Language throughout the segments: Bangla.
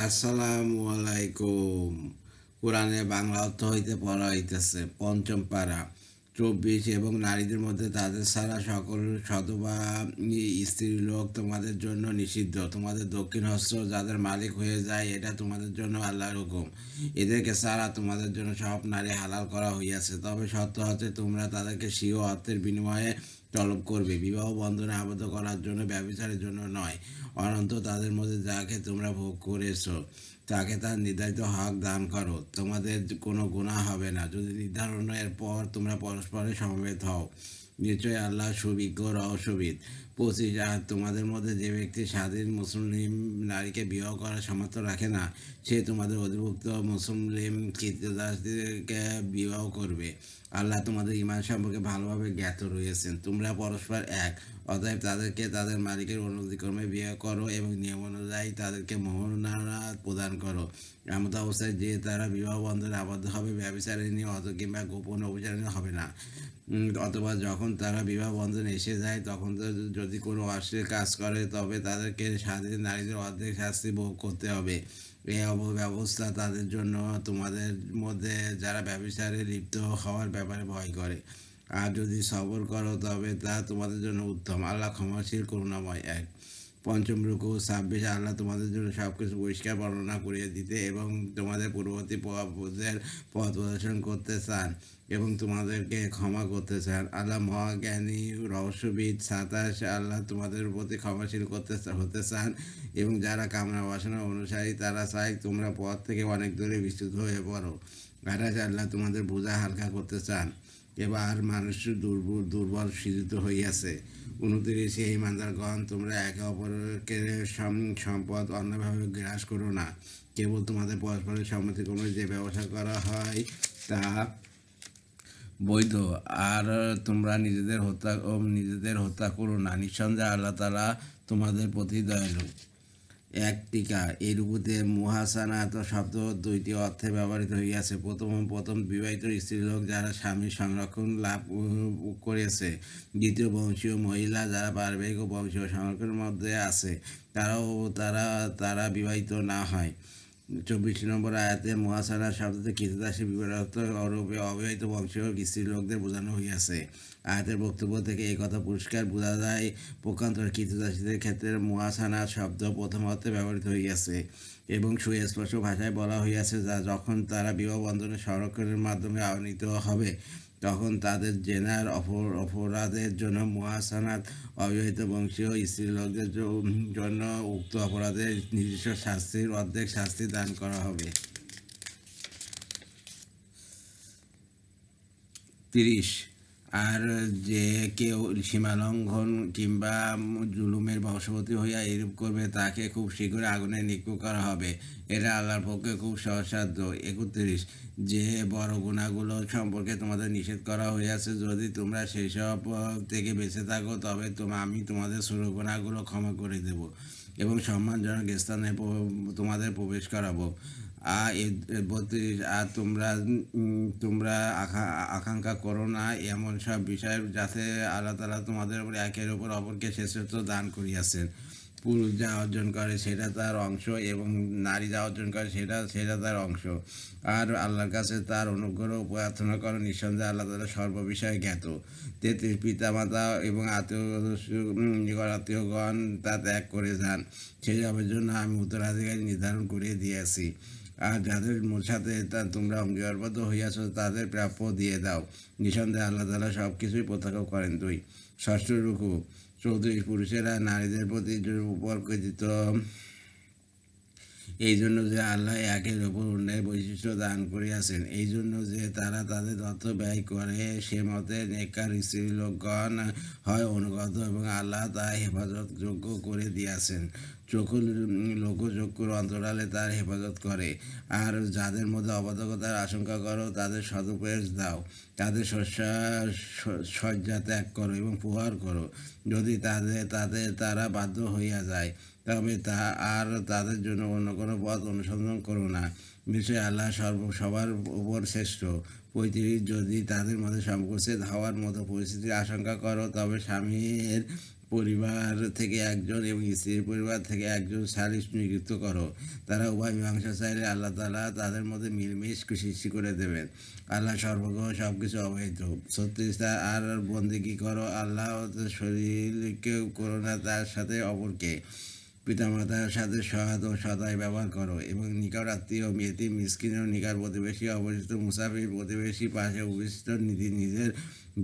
আসসালামু আলাইকুম কোরআনে বাংলা অর্থ হইতে পড়া হইতেছে, পঞ্চম পাড়া চব্বিশ, এবং নারীদের মধ্যে তাদের ছাড়া সকল সধবা স্ত্রী লোক তোমাদের জন্য নিষিদ্ধ। তোমাদের দক্ষিণ হস্ত যাদের মালিক হয়ে যায়, এটা তোমাদের জন্য আল্লাহর হুকুম। এদেরকে ছাড়া তোমাদের জন্য সব নারী হালাল করা হইয়াছে। তবে সত্য হচ্ছে তোমরা তাদেরকে স্বীয় অর্থের বিনিময়ে তলব করবে। বিবাহ বন্ধনে আবদ্ধ করার জন্য, ব্যবচারের জন্য নয়, অনন্ত তাদের মধ্যে যাকে তোমরা ভোগ করেছ, তাকে তার নির্ধারিত হক দান করো। তোমাদের কোনো গুণা হবে না। যদি নির্ধারণের পর তোমরা পরস্পরের সমবেত হও, নিশ্চয়ই আল্লাহ সুবিজ্ঞ রহস্যবিদ। পঁচিশ আর তোমাদের মধ্যে যে ব্যক্তি স্বাধীন মুসলিম নারীকে বিবাহ করার সামর্থ্য রাখে না, সে তোমাদের অধিভুক্ত মুসলিম কৃতদাসদেরকে বিবাহ করবে। আল্লাহ তোমাদের ইমান সম্পর্কে ভালোভাবে জ্ঞাত রয়েছেন। তোমরা পরস্পর এক, অতএব তাদেরকে তাদের মালিকের অনুমতিক্রমে বিয়ে করো এবং নিয়ম অনুযায়ী তাদেরকে মোহনারা প্রদান করো। এমত অবস্থায় যে তারা বিবাহ বন্ধনে আবদ্ধ হবে, ব্যবচারিণী অত কিংবা গোপন অভিচারিণী হবে না। অথবা যখন তারা বিবাহ বন্ধনে এসে যায়, তখন তো যদি কোনো অশ্লীল কাজ করে, তবে তাদেরকে স্বাধীন নারীদের অর্ধেক শাস্তি ভোগ করতে হবে। এই অবব্যবস্থা তাদের জন্য তোমাদের মধ্যে যারা ব্যবসারে লিপ্ত হওয়ার ব্যাপারে ভয় করে। আর যদি সবর করো, তবে তা তোমাদের জন্য উত্তম। আল্লাহ ক্ষমাশীল, করুণাময় এক। পঞ্চম রুকু ছাব্বিশ আল্লাহ তোমাদের জন্য সব কিছু পরিষ্কার বর্ণনা করিয়ে দিতে এবং তোমাদের পূর্ববর্তী পদের পথ প্রদর্শন করতে চান এবং তোমাদেরকে ক্ষমা করতে চান। আল্লাহ মহাজ্ঞানী, রহস্যবিদ, সাতাশ, আল্লাহ তোমাদের প্রতি ক্ষমাশীল করতে হতে চান এবং যারা কামনা বাসনা অনুসারী, তারা চায় তোমরা পথ থেকে অনেক দূরে বিস্তৃত হয়ে পড়ো। আঠাশ, আল্লাহ তোমাদের বোঝা হালকা করতে চান। এবার মানুষ দুর্বল দুর্বল সিদ্ধ হইয়াছে। উনত্রিশে ইমানদারগণ, তোমরা একে অপরকে সম- সম্পদ অন্যভাবে গ্রাস করো না। কেবল তোমাদের পরস্পরের সম্মতিক্রমে যে ব্যবসা করা হয় তা বৈধ। আর তোমরা নিজেদের হত্যা নিজেদের হত্যা করো না। নিঃসন্দেহে আল্লাহ তালা তোমাদের প্রতি দয়ালু। এক টিকা। এই রূপতে শব্দ দুইটি অর্থে ব্যবহৃত হইয়াছে। প্রথম প্রথম বিবাহিত স্ত্রীলোক যারা স্বামীর সংরক্ষণ লাভ করেছে। দ্বিতীয় বংশীয় মহিলা যারা পারিবারিক ও বংশীয় সংরক্ষণের মধ্যে আছে, তারাও তারা তারা বিবাহিত না হয়। চব্বিশ নম্বর আয়াতে মহাসানা শব্দতে কৃতদাসী বিবাহিত অরূপে অবিবাহিত বংশীয় স্ত্রী লোকদের বোঝানো হইয়াছে। আয়াতের বক্তব্য থেকে এই কথা পুরস্কার বোঝা যায় পক্ষান্তর কৃতদাসীদের ক্ষেত্রে মহাসানা শব্দ প্রথম অর্থে ব্যবহৃত হইয়াছে এবং সুস্পষ্ট ভাষায় বলা হইয়াছে যা যখন তারা বিবাহ বন্ধনের সংরক্ষণের মাধ্যমে আহ্বানিত হবে, তখন তাদের জেনার অপর, অপরাধের জন্য মহাসানাত অবিবাহিত বংশীয় স্ত্রী লোকদের জন্য উক্ত অপরাধের নিজস্ব শাস্তির অর্ধেক শাস্তি দান করা হবে। তিরিশ আর যে কেউ সীমা লঙ্ঘন কিংবা জুলুমের বশবর্তী হইয়া এরূপ করবে, তাকে খুব শীঘ্র আগুনে নিক্ষু করা হবে। এটা আল্লাহর পক্ষে খুব সহসাধ্য একত্রিশ, যে বড় গুণাগুলো সম্পর্কে তোমাদের নিষেধ করা হইয়াছে, যদি তোমরা সেই সব থেকে বেঁচে থাকো, তবে তোমা, আমি তোমাদের ছোট গুণাগুলো ক্ষমা করে দেব এবং সম্মানজনক স্থানে তোমাদের প্রবেশ করাবো। আর বত্রিশ আর তোমরা তোমরা আকা- আকাঙ্ক্ষা করো না, এমন সব বিষয় যাতে আল্লাহ তালা তোমাদের উপর একের উপর অপরকে শ্রেষ্ঠত্ব দান করিয়াছেন। পুরুষ যা অর্জন করে সেটা তার অংশ এবং নারী যা অর্জন করে সেটা সেটা তার অংশ। আর আল্লাহর কাছে তার অনুগ্রহ প্রার্থনা করো, নিঃসন্দেহে আল্লাহ তালা সর্ববিষয়ে জ্ঞাত। তেত্রিশ পিতামাতা এবং আত্মীয় আত্মীয়গণ তা ত্যাগ করে যান। সেই জন্য আমি উত্তরাধিকারী নির্ধারণ করিয়ে দিয়েছি। আর যাদের সাথে তোমরা অঙ্গীকারবদ্ধ হইয়াছ, তাদের প্রাপ্য দিয়ে দাও। নিঃসন্দেহে আল্লাহ তালা সব কিছুই প্রত্যক্ষ করেন তুই ষষ্ঠ রুকু। চৌত্রিশ, পুরুষেরা নারীদের প্রতি উপর কৃতিত এই জন্য যে আল্লাহ একের ওপর অন্যের বৈশিষ্ট্য দান করিয়াছেন, এই জন্য যে তারা তাদের তথ্য ব্যয় করে, সে মতে নেকার স্ত্রী লোকগণ হয় অনুগত এবং আল্লাহ তা হেফাজতযোগ্য করে দিয়াছেন। চক্ষু লোকচক্ষুর অন্তরালে তার হেফাজত করে। আর যাদের মধ্যে অবাধকতার আশঙ্কা করো, তাদের সদুপদেশ দাও। তাদের শয্যা ত্যাগ করো এবং প্রহার করো। যদি তাদের তাদের, তারা বাধ্য হইয়া যায়, তবে তা আর তাদের জন্য অন্য কোনো পথ অনুসন্ধান করো না। বিষয় আল্লাহ সর্ব, সবার উপর শ্রেষ্ঠ। পঁয়ত্রিশ যদি তাদের মধ্যে সংকোচে হওয়ার মতো পরিস্থিতির আশঙ্কা করো, তবে স্বামীর পরিবার থেকে একজন এবং স্ত্রীর পরিবার থেকে একজন সালিশ নিযুক্ত করো। তারা উভয় মীমাংসা চাইলে আল্লাহ তালা তাদের মধ্যে মিলমিশ সৃষ্টি করে দেবেন। আল্লাহ সর্বগ্রহ সব কিছু অবহিত ছত্রিশটা আর বন্দিগি করো? আল্লাহ শরীরকে করো না, তার সাথে অপরকে। পিতামাতার সাথে সহায়তা ও সদায় ব্যবহার করো এবং নিকট আত্মীয় মেয়েটি মিসকিন ও নিকট প্রতিবেশী, অবশিষ্ট মুসাফির প্রতিবেশী পাশে উপস্থিত নীতি নিজের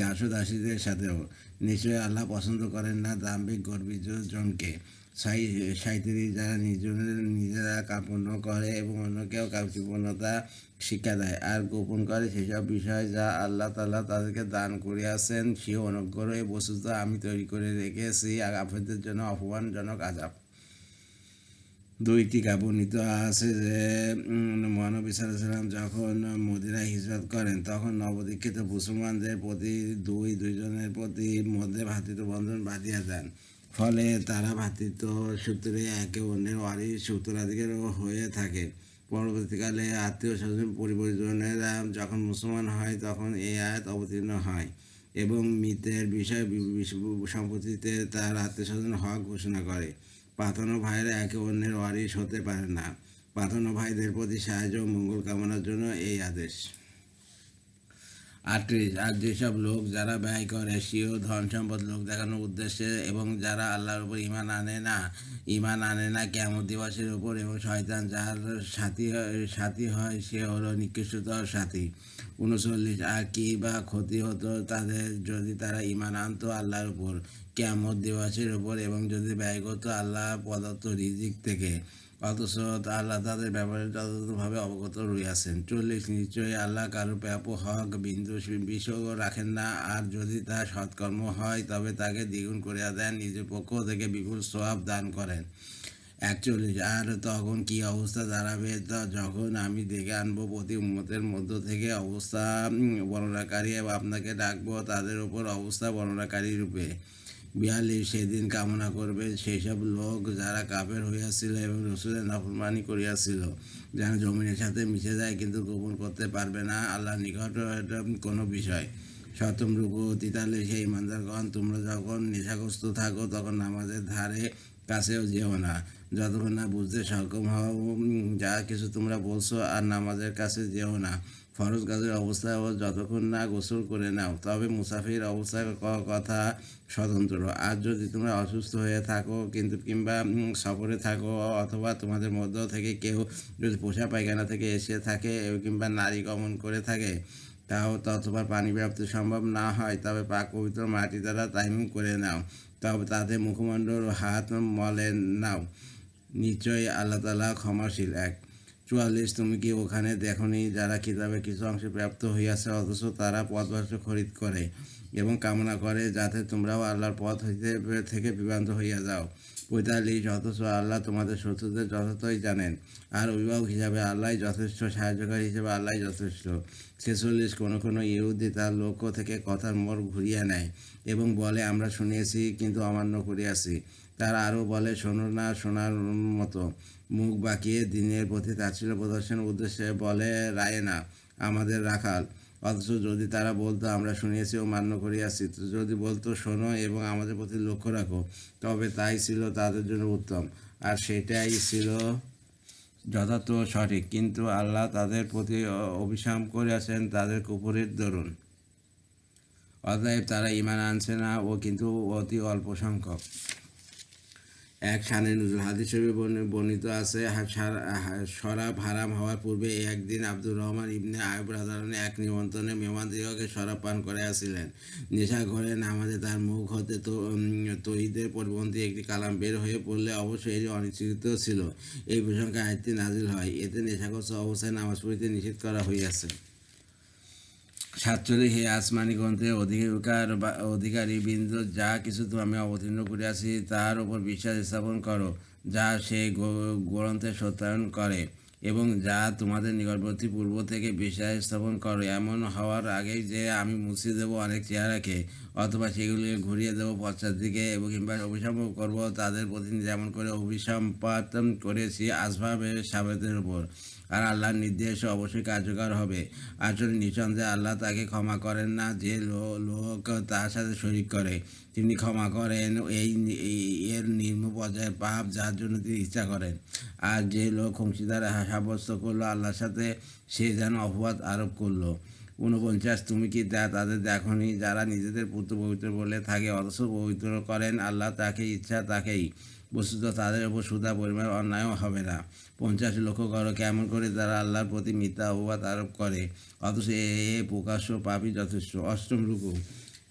দাস দাসীদের সাথেও নিশ্চয়ই আল্লাহ পছন্দ করেন না দাম্ভিক গর্বিত জনকে সাঁত্রিশ যারা নিজের নিজেরা কাপড় করে এবং অন্যকেও কার্যপূর্ণতা শিক্ষা দেয়। আর গোপন করে সেসব বিষয় যা আল্লাহ তাল্লাহ তাদেরকে দান করিয়াছেন সে অনুগ্রহ বস্তুত আমি তৈরি করে রেখেছি। আপনাদের জন্য অপমানজনক আজাব দুইটি বর্ণিত আছে যে মহানবী সাল্লাম যখন মদিনায় হিজরত করেন, তখন নবদীক্ষিত মুসলমানদের প্রতি দুই দুইজনের প্রতি মধ্যে ভ্রাতৃত্ব বন্ধন বাঁধিয়া দেন। ফলে তারা ভ্রাতৃত্ব সূত্রে একে অন্যের ওয়ারিশ উত্তরাধিকার হয়ে থাকে। পরবর্তীকালে আত্মীয় স্বজন পরিবর্তনেরা যখন মুসলমান হয়, তখন এই আয়াত অবতীর্ণ হয় এবং মৃতের বিষয় সম্পত্তিতে তার আত্মীয় স্বজন হক ঘোষণা করে। পাতানো ভাইয়েরা একে অন্যের ওয়ারিশ হতে পারে না। পাতানো ভাইদের প্রতি সাহায্য ও মঙ্গল কামনার জন্য এই আদেশ। আটত্রিশ, আর যেসব লোক যারা ব্যয় করে স্বীয় ধন সম্পদ লোক দেখানোর উদ্দেশ্যে এবং যারা আল্লাহর উপর ইমান আনে না ইমান আনে না কেমন দিবসের উপর এবং শয়তান যার সাথী সাথী হয়, সে হলো নিকৃষ্টতর সাথী। উনচল্লিশ, আর কি বা ক্ষতি হতো তাদের যদি তারা ইমান আনতো আল্লাহর উপর। কেমন দিবসের উপর এবং যদি ব্যয় করতো আল্লাহ পদার্থ রিজিক থেকে, অথচ আল্লাহ তাদের ব্যাপারে যথাযথভাবে অবগত রইয়াছেন। চল্লিশ নিশ্চয়ই আল্লাহ কারও ব্যাপ হক, বিন্দু বিষয় রাখেন না। আর যদি তা সৎকর্ম হয়, তবে তাকে দ্বিগুণ করিয়া দেন, নিজের পক্ষ থেকে বিপুল সোয়াব দান করেন। একচল্লিশ, আর তখন কি অবস্থা দাঁড়াবে? তা যখন আমি দেখে আনব, প্রতি উম্মতের মধ্য থেকে অবস্থা বর্ণনাকারী, আপনাকে ডাকবো, তাদের উপর অবস্থা বর্ণনাকারী রূপে। বিয়াল্লিশ, সেদিন কামনা করবে। সেই সব লোক যারা কাপের হইয়াছিল এবং রসুলের নাফরমানি করিয়াছিল যেন জমিনের সাথে মিশে যায়, কিন্তু গোপন করতে পারবে না। আল্লাহ নিকট কোনো বিষয়। সপ্তম রূপ তিতালে সেই ইমানদারগণ, তোমরা যখন নেশাগ্রস্ত থাকো, তখন নামাজের ধারে কাছেও যেও না। যতক্ষণ না বুঝতে সক্ষম হও যা কিছু তোমরা বলছো, আর নামাজের কাছে যেও না। ফরজ কাজের অবস্থায় ও যতক্ষণ না গোসল করে নাও, তবে মুসাফির অবস্থার ক- কথা স্বতন্ত্র। আর যদি তোমরা অসুস্থ হয়ে থাকো, কিন্তু কিংবা সফরে থাকো, অথবা তোমাদের মধ্য থেকে কেউ যদি পোষা পায়খানা থেকে এসে থাকে, কিংবা নারী গমন করে থাকে, তাও ততবার পানি প্রাপ্তি সম্ভব না হয়। তবে পাক পবিত্র মাটি দ্বারা তাইমুম করে নাও, তবে তাতে মুখমণ্ডল হাত মলে নাও। নিশ্চয়ই আল্লাহ তালা ক্ষমাশীল এক। চুয়াল্লিশ, তুমি কি ওখানে দেখনি যারা কিতাবে কিছু অংশে প্রাপ্ত হইয়াছে? অথচ তারা পথভ্রষ্ট খরিদ করে এবং কামনা করে যাতে তোমরাও আল্লাহর পথ হইতে থেকে বিভ্রান্ত হইয়া যাও। পঁয়তাল্লিশ, অথচ আল্লাহ তোমাদের শত্রুদের যথার্থই জানেন। আর অভিভাবক হিসাবে আল্লাহ যথেষ্ট, সাহায্যকারী হিসেবে আল্লাহ যথেষ্ট। ছেচল্লিশ, কোনো কোনো ইহুদি তার লক্ষ্য থেকে কথার মোড় ঘুরিয়ে নেয় এবং বলে, আমরা শুনিয়েছি, কিন্তু অমান্য করিয়াছি। তারা আরও বলে, শোনো না, শোনার মতো মুখ বাঁকিয়ে দিনের প্রতি তাচ্ছিল্য প্রদর্শনের উদ্দেশ্যে বলে, রায় না, আমাদের রাখাল। অথচ যদি তারা বলতো, আমরা শুনিয়েছি ও মান্য করিয়াছি। যদি বলতো, শোনো এবং আমাদের প্রতি লক্ষ্য রাখো, তবে তাই ছিল তাদের জন্য উত্তম। আর সেটাই ছিল যথার্থ সঠিক। কিন্তু আল্লাহ তাদের প্রতি অভিশাম করিয়াছেন তাদের কুপুরের দরুন। অতএব তারা ইমান আনছে না ও কিন্তু অতি অল্প সংখ্যক। এক শানে নজরুল হাদিস বর্ণিত আছে, হা- সার- হা- শরাব হারাম হওয়ার পূর্বে একদিন আব্দুর রহমান ইবনে আয়ব রাজারণে এক নিমন্ত্রণে মেহমানদিগকে শরাব পান করাইয়াছিলেন নেশা ঘরে নামাজে তার মুখ হতে তো তহিদের পরিপন্থী একটি কালাম বের হয়ে পড়লে অবশ্যই এটি অনিশ্চিত ছিল। এই প্রসঙ্গে আয়টি নাজিল হয়। এতে নেশাগ্রস্ত অবস্থায় নামাজ পড়িতে নিষেধ করা হইয়াছে। সাতচল্লিশ হে আসমানি গ্রন্থে অধিকার অধিকারী বিন্দু যা কিছু আমি অবতীর্ণ করিয়াছি তার উপর বিশ্বাস স্থাপন করো, যা সে গ্রন্থে সত্যায়ন করে এবং যা তোমাদের নিকটবর্তী পূর্ব থেকে বিশ্বাস স্থাপন করো। এমন হওয়ার আগেই যে আমি মুছে দেব অনেক চেহারাকে অথবা সেগুলিকে ঘুরিয়ে দেবো পশ্চাৎ দিকে এবং কিংবা অভিসম্প করব। তাদের প্রতি যেমন করে অভিসম্পাত করেছি, আসভাবের সাবেতের উপর। আর আল্লাহর নির্দেশ অবশ্যই কার্যকর হবে। আসলে নিঃসন্দেহে আল্লাহ তাকে ক্ষমা করেন না, যে লোক তার সাথে শরিক করে। তিনি ক্ষমা করেন, এই এই- এর নিম্ন পর্যায়ের পাপ যার জন্য তিনি ইচ্ছা করেন। আর যে লোক অংশীদার সাব্যস্ত করল আল্লাহর সাথে, সে যেন অপবাদ আরোপ করল। ঊনপঞ্চাশ, তুমি কি তা তাদের দেখনি? যারা নিজেদের পুত্র পবিত্র বলে থাকে, অথচ পবিত্র করেন আল্লাহ তাকে ইচ্ছা, তাকেই। বস্তুত তাদের উপর সুদা পরিমাণ অন্যায়ও হবে না। পঞ্চাশ লক্ষ্য করো, কেমন করে তারা আল্লাহর প্রতি মিথ্যা অপবাদ আরোপ করে? অথচ এ প্রকাশ্য পাপই যথেষ্ট। অষ্টম রুকু।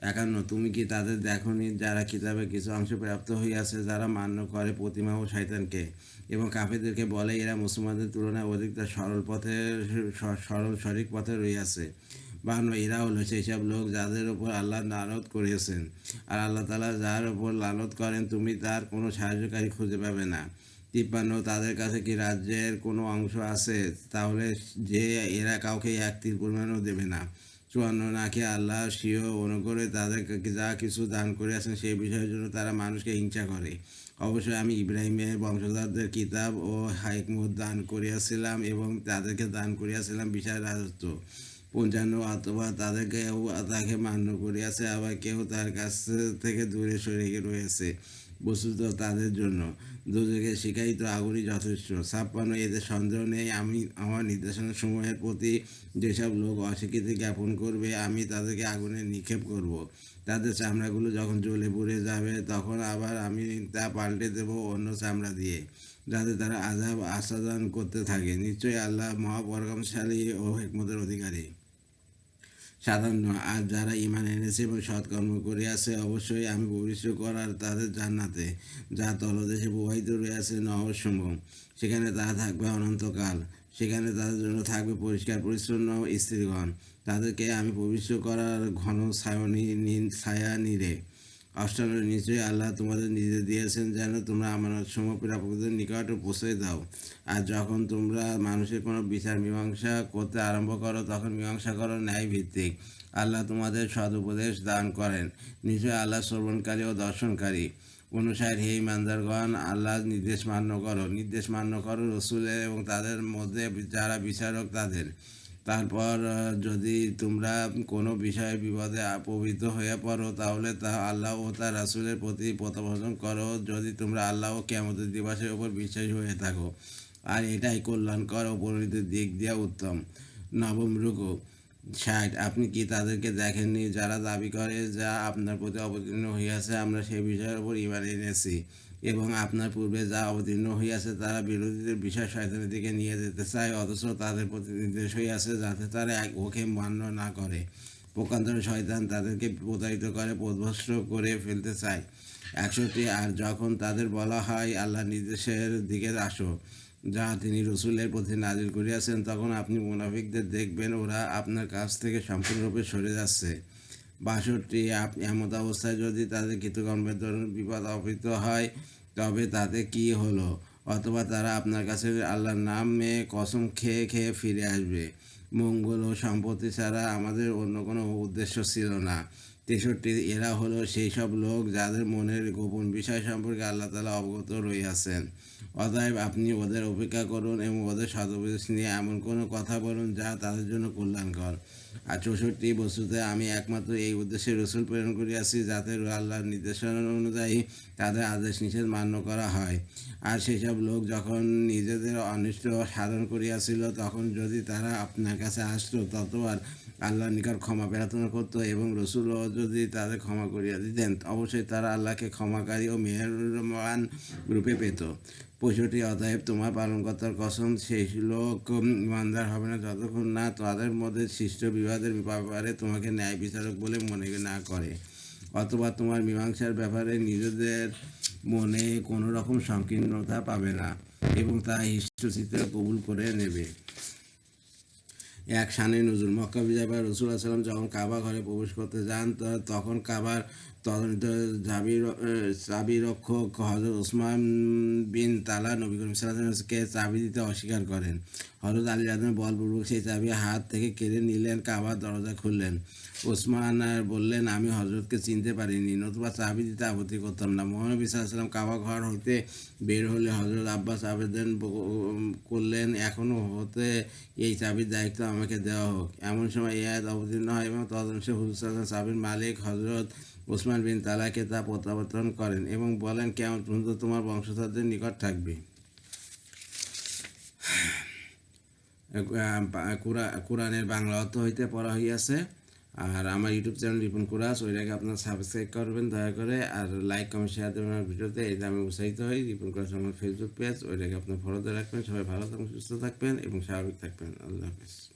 একান্ন, তুমি কি তাদের দেখনি যারা কিতাবে কিছু অংশ প্রাপ্ত হইয়াছে, যারা মান্য করে প্রতিমা ও শয়তানকে? এবং কাফেরদেরকে বলে, এরা মুসলমানদের তুলনায় অধিকটা সরল পথে, সরল সঠিক পথে রইয়াছে। বান্ন এরা হলো সেই সব লোক যাদের উপর আল্লাহ লানত করিয়েছেন আর আল্লাহ তালা যার উপর লানত করেন, তুমি তার কোনো সাহায্যকারী খুঁজে পাবে না। তিপ্পান্ন, তাদের কাছে কি রাজ্যের কোনো অংশ আছে? তাহলে যে এরা কাউকে এক তীর পরিমাণও দেবে না। চুয়ান্ন, নাকি আল্লাহ সিও অনুগ্রহে তাদেরকে যা কিছু দান করে করিয়াছেন সেই বিষয়ের জন্য তারা মানুষকে হিংসা করে? অবশ্যই আমি ইব্রাহিমের বংশধরদের কিতাব ও হাইকমত দান করিয়াছিলাম এবং তাদেরকে দান করিয়াছিলাম বিশাল রাজত্ব। পঞ্চান্ন অথবা তাদের কেউ তাকে মান্য করিয়াছে, আবার কেউ তার কাছ থেকে দূরে সরে রয়েছে। বস্তুত তাদের জন্য দুজকে শিকায়িত আগুনই যথেষ্ট। ছাপ্পান্ন এদের সন্দেহ নেই। আমি আমার নির্দেশনা সময়ের প্রতি যেসব লোক অস্বীকৃতি জ্ঞাপন করবে, আমি তাদেরকে আগুনে নিক্ষেপ করব। তাদের চামড়াগুলো যখন জ্বলে পুড়ে যাবে, তখন আবার আমি তা পাল্টে দেব অন্য চামড়া দিয়ে, যাতে তারা আজাব আস্বাদন করতে থাকে। নিশ্চয়ই আল্লাহ মহাপরাক্রমশালী ও হেকমতের অধিকারী। সাধারণ আর যারা ইমান এনেছে এবং সৎকর্ম করে আছে, অবশ্যই আমি ভবিষ্যৎ করার তাদের জান্নাতে যা তলদেশে প্রবাহিত রয়েছে নহরসমূহ সেখানে তারা থাকবে অনন্তকাল। সেখানে তাদের জন্য থাকবে পরিষ্কার, পরিচ্ছন্ন স্ত্রীগণ তাদেরকে আমি ভবিষ্যৎ করার ঘন ছায়নি ছায়া নিরে অষ্টান্ন নিশ্চয়ই আল্লাহ তোমাদের নিজে দিয়েছেন যেন তোমরা আমার সময় প্রাপকদের নিকট পৌঁছে দাও। আর যখন তোমরা মানুষের কোনো বিচার মীমাংসা করতে আরম্ভ করো, তখন মীমাংসা করো ন্যায় ভিত্তিক আল্লাহ তোমাদের সদুপদেশ দান করেন। নিশ্চয়ই আল্লাহ শ্রবণকারী ও দর্শনকারী। অনুসার, হে ইমানদারগণ, আল্লাহ নির্দেশ মান্য করো। নির্দেশ মান্য করো রসুলের এবং তাদের মধ্যে যারা বিচারক তাদের। তারপর যদি তোমরা কোনো বিষয়ে বিপদে পবিত্র হয়ে পড়ো, তাহলে তা আল্লাহ ও তার রাসুলের প্রতি প্রত্যাবর্তন করো। যদি তোমরা আল্লাহ ও কেমতের দিবসের উপর বিশ্বাস হয়ে থাকো। আর এটাই কল্যাণকর ও পরিণতির দিক দিয়ে উত্তম। নবম রুকু। ষাট। আপনি কি তাদেরকে দেখেননি যারা দাবি করে, যা আপনার প্রতি অবতীর্ণ হইয়াছে, আমরা সেই বিষয়ের উপর ইমান এনেছি এবং আপনার পূর্বে যা অবতীর্ণ হইয়াছে তারা বিরোধীদের বিষয় শয়তানের দিকে নিয়ে যেতে চায়, অথচ তাদের প্রতি নির্দেশ হইয়াছে যাতে তারা এক ওকে মান্য না করে। প্রকান্তরে শয়তান তাদেরকে প্রতারিত করে পদভস্ত করে ফেলতে চায়। একশোটি, আর যখন তাদের বলা হয়, আল্লাহ নির্দেশের দিকে আসো, যা তিনি রসুলের প্রতি নাজিল করিয়াছেন, তখন আপনি মুনাফিকদের দেখবেন, ওরা আপনার কাছ থেকে সম্পূর্ণরূপে সরে যাচ্ছে। বাষট্টি আপনি এমত অবস্থায় যদি তাদের কৃতকর্মের দরুন বিপদ অপৃত হয়, তবে তাতে কি হলো? অথবা তারা আপনার কাছে আল্লাহর নামে কসম খেয়ে খেয়ে ফিরে আসবে। মঙ্গল ও সম্পত্তি ছাড়া আমাদের অন্য কোনো উদ্দেশ্য ছিল না। তেষট্টি, এরা হলো সেই সব লোক যাদের মনের গোপন বিষয় সম্পর্কে আল্লাহ তালা অবগত রইয়াছেন। অতএব আপনি ওদের অপেক্ষা করুন এবং ওদের সদুপদেশ নিয়ে এমন কোনো কথা বলুন যা তাদের জন্য কল্যাণকর। আর চৌষট্টি বস্তুতে আমি একমাত্র এই উদ্দেশ্যে রসুল প্রেরণ করিয়াছি যাতে আল্লাহর নির্দেশনা অনুযায়ী তাদের আদেশ নিষেধ মান্য করা হয়। আর সেসব লোক যখন নিজেদের অনিষ্ট সাধন করিয়াছিল, তখন যদি তারা আপনার কাছে আসতো ততবার আল্লাহর নিকট ক্ষমা প্রার্থনা করতো এবং রসুলও যদি তাদের ক্ষমা করিয়া দিতেন, অবশ্যই তারা আল্লাহকে ক্ষমাকারী ও মেহরবান রূপে পেত। পঁয়ষট্টি অতএব তোমার পালনকর্তার কসম, সেই লোক ইমানদার হবে না যতক্ষণ না তাদের মধ্যে সৃষ্ট বিবাদের ব্যাপারে তোমাকে ন্যায় বিচারক বলে মনে না করে। অথবা তোমার মীমাংসার ব্যাপারে নিজেদের মনে কোনো রকম সংকীর্ণতা পাবে না এবং তা হিষ্টচিত্র কবুল করে নেবে। এক শানে নজরুল মক্কা বিজয় পর রসুল সাল্লাম যখন কাবা ঘরে প্রবেশ করতে যান তখন কাবার তদন্ত চাবি চাবি হজরত ওসমান বিন তালা নবী করিম সাল্লামকে চাবি দিতে অস্বীকার করেন। হজরত আলী আদম বলপূর্বক সেই চাবি হাত থেকে কেড়ে নিলেন, কাবার দরজা খুললেন। ওসমান বললেন, আমি হজরতকে চিনতে পারিনি, নতুবা চাবি দিতে আপত্তি করতাম না। মহানবী সাল্লাম কাবা ঘর হইতে বের হলে হজরত আব্বাস আবেদন করলেন এখনও হতে এই চাবির দায়িত্ব আমাকে দেওয়া হোক। এমন সময় এই আয়াত অবতীর্ণ হয় এবং তদংশে হুজুর সাল্লাম চাবির মালিক হজরত ওসমান বিন তালাকে তা প্রত্যাবর্তন করেন এবং বলেন, কেমন পর্যন্ত তোমার বংশধরদের নিকট থাকবে? কোরআনের বাংলা অর্থ হইতে পড়া হইয়াছে। আর আমার ইউটিউব চ্যানেল রিপন কুরাস ওইটাকে আপনার সাবস্ক্রাইব করবেন, দয়া করে। আর লাইক কমেন্ট শেয়ার দেবেন আমার ভিডিওতে। এটা আমি উৎসাহিত হই, রিপন কুরাস আমার ফেসবুক পেজ ওইটাকে আপনার ফলোতে রাখবেন। সবাই ভালো থাকবেন, সুস্থ থাকবেন এবং স্বাভাবিক থাকবেন। আল্লাহ হাফিজ।